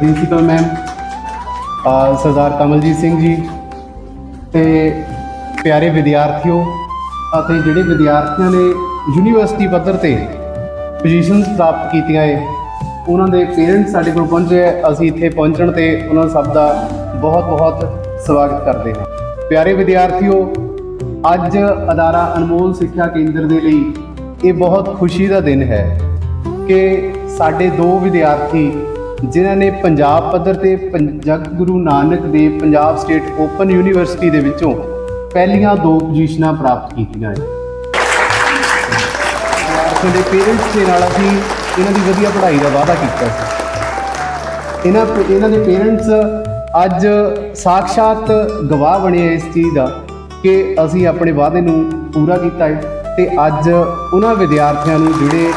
Principal ma'am Sardar Kamaljit Singh ji ਤੇ ਪਿਆਰੇ ਵਿਦਿਆਰਥੀਓ ਅਤੇ ਜਿਹੜੇ ਵਿਦਿਆਰਥੀਆਂ ਨੇ ਯੂਨੀਵਰਸਿਟੀ ਪੱਧਰ ਤੇ ਪੋਜੀਸ਼ਨਸ ਪ੍ਰਾਪਤ ਕੀਤੀਆਂ ਏ, ਉਹਨਾਂ ਦੇ ਪੇਰੈਂਟਸ ਸਾਡੇ ਕੋਲ ਪਹੁੰਚੇ ਅਸੀਂ ਇੱਥੇ ਪਹੁੰਚਣ ਤੇ ਉਹਨਾਂ ਸਭ ਦਾ ਬਹੁਤ-ਬਹੁਤ ਸਵਾਗਤ ਕਰਦੇ ਹਾਂ। ਪਿਆਰੇ ਵਿਦਿਆਰਥੀਓ, ਅੱਜ ਅਦਾਰਾ ਅਨਮੋਲ ਸਿੱਖਿਆ ਕੇਂਦਰ ਦੇ ਲਈ ਇਹ ਬਹੁਤ ਖੁਸ਼ੀ ਦਾ ਦਿਨ ਹੈ ਕਿ ਸਾਡੇ ਦੋ ਵਿਦਿਆਰਥੀ ਜਿਨ੍ਹਾਂ ਨੇ ਪੰਜਾਬ ਪੱਧਰ ਤੇ Jag Guru Nanak Dev Punjab state open university ਦੇ ਵਿੱਚੋਂ ਪਹਿਲੀਆਂ ਦੋ ਪੋਜੀਸ਼ਨਾਂ ਪ੍ਰਾਪਤ ਕੀਤੀਆਂ ਹੈ ਸਾਡੇ ਪੇਰੈਂਟਸ ਦੇ ਨਾਲ ਅਸੀਂ ਇਹਨਾਂ ਦੀ ਵਧੀਆ ਪੜ੍ਹਾਈ ਦਾ ਵਾਅਦਾ ਕੀਤਾ ਸੀ। ਇਹਨਾਂ ਇਹਨਾਂ ਦੇ ਪੇਰੈਂਟਸ ਅੱਜ ਸਾਖਸ਼ਾਤ ਗਵਾਹ ਬਣੇ ਆ ਇਸ ਚੀਜ਼ ਦਾ ਕਿ ਅਸੀਂ ਆਪਣੇ ਵਾਅਦੇ ਨੂੰ ਪੂਰਾ ਕੀਤਾ ਹੈ ਤੇ ਅੱਜ ਉਹਨਾਂ ਵਿਦਿਆਰਥੀਆਂ ਨੂੰ ਜਿਹੜੇ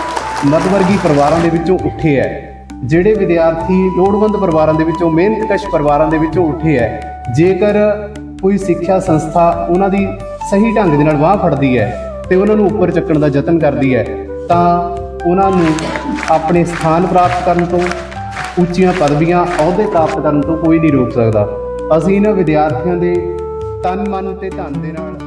ਮੱਧ ਵਰਗੀ ਪਰਿਵਾਰਾਂ ਦੇ ਵਿੱਚੋਂ ਉੱਠੇ ਹੈ ਜਿਹੜੇ ਵਿਦਿਆਰਥੀ ਲੋੜਵੰਦ ਪਰਿਵਾਰਾਂ ਦੇ ਵਿੱਚੋਂ, ਮਿਹਨਤਕਸ਼ ਪਰਿਵਾਰਾਂ ਦੇ ਵਿੱਚੋਂ ਉੱਠੇ ਹੈ ਜੇਕਰ ਕੋਈ ਸਿੱਖਿਆ ਸੰਸਥਾ ਉਹਨਾਂ ਦੀ ਸਹੀ ਢੰਗ ਦੇ ਨਾਲ ਬਾਹ ਫੜਦੀ ਹੈ ਤੇ ਉਹਨਾਂ ਨੂੰ ਉੱਪਰ ਚੱਕਣ ਦਾ ਯਤਨ ਕਰਦੀ ਹੈ ਤਾਂ ਉਹਨਾਂ ਨੂੰ ਆਪਣੇ ਸਥਾਨ ਪ੍ਰਾਪਤ ਕਰਨ ਤੋਂ, ਉੱਚੀਆਂ ਪਦਵੀਆਂ ਅਹੁਦੇ ਪ੍ਰਾਪਤ ਕਰਨ ਤੋਂ ਕੋਈ ਨਹੀਂ ਰੋਕ ਸਕਦਾ। ਅਸੀਂ ਇਹਨਾਂ ਵਿਦਿਆਰਥੀਆਂ ਦੇ ਤਨ, ਮਨ ਤੇ ਧਨ ਦੇ ਨਾਲ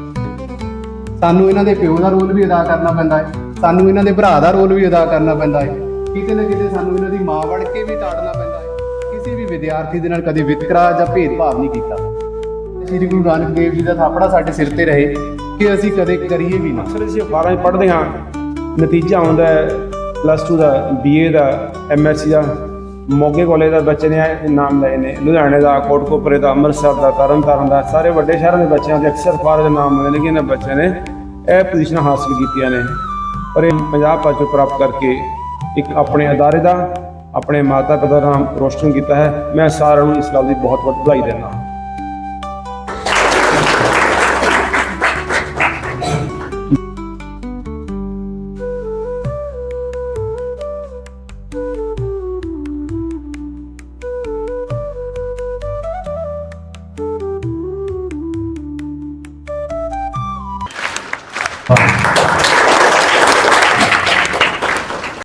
ਸਾਨੂੰ ਇਹਨਾਂ ਦੇ ਪਿਓ ਦਾ ਰੋਲ ਵੀ ਅਦਾ ਕਰਨਾ ਪੈਂਦਾ ਹੈ ਸਾਨੂੰ ਇਹਨਾਂ ਦੇ ਭਰਾ ਦਾ ਰੋਲ ਵੀ ਅਦਾ ਕਰਨਾ ਪੈਂਦਾ ਹੈ ਕਿਤੇ ਨਾ ਕਿਤੇ ਸਾਨੂੰ ਇਹਨਾਂ ਦੀ ਮਾਂ ਵੜ ਕੇ ਵੀ ਤਾੜਨਾ ਪੈਂਦਾ ਹੈ। ਕਿਸੇ ਵੀ ਵਿਦਿਆਰਥੀ ਦੇ ਨਾਲ ਕਦੇ ਵਿਤਕਰਾ ਜਾਂ ਭੇਦਭਾਵ ਨਹੀਂ ਕੀਤਾ। ਸ੍ਰੀ ਗੁਰੂ ਨਾਨਕ ਦੇਵ ਜੀ ਦਾ ਥਾਪੜਾ ਸਾਡੇ ਸਿਰ ਤੇ ਰਹੇ ਕਿ ਅਸੀਂ ਕਦੇ ਕਰੀਏ ਵੀ ਨਾ। ਅਕਸਰ ਅਸੀਂ 12 ਪੜ੍ਹਦੇ ਹਾਂ, ਨਤੀਜਾ ਆਉਂਦਾ ਹੈ ਪਲੱਸ 2 ਦਾ ਬੀਏ ਦਾ ਐਮਐਸਸੀ ਦਾ, ਮੋਗੇ ਕਾਲਜ ਦਾ ਬੱਚੇ ਨੇ ਨਾਮ ਲਏ ਨੇ, ਲੁਧਿਆਣੇ ਦਾ, ਕੋਟਕੋਪਰੇ ਦਾ, ਅੰਮ੍ਰਿਤਸਰ ਦਾ, ਤਰਨਤਾਰਨ ਦਾ, ਸਾਰੇ ਵੱਡੇ ਸ਼ਹਿਰਾਂ ਦੇ ਬੱਚਿਆਂ ਦੇ ਅਕਸਰ ਫਾਰ ਦੇ ਨਾਮ ਆਉਂਦੇ ਨੇ ਕਿ ਇਹਨਾਂ ਬੱਚਿਆਂ ਨੇ ਇਹ ਪੋਜੀਸ਼ਨਾਂ ਹਾਸਲ ਕੀਤੀਆਂ ਨੇ। ਪਰ ਇਹ ਪੰਜਾਬ ਪਾਚੋ ਪ੍ਰਾਪਤ ਕਰਕੇ ਇੱਕ ਆਪਣੇ ਅਦਾਰੇ ਦਾ, ਆਪਣੇ ਮਾਤਾ ਪਿਤਾ ਦਾ ਨਾਮ ਰੋਸ਼ਨ ਕੀਤਾ ਹੈ। ਮੈਂ ਸਾਰਿਆਂ ਨੂੰ ਇਸ ਗੱਲ ਦੀ ਬਹੁਤ ਬਹੁਤ ਵਧਾਈ ਦਿੰਦਾ ਹਾਂ।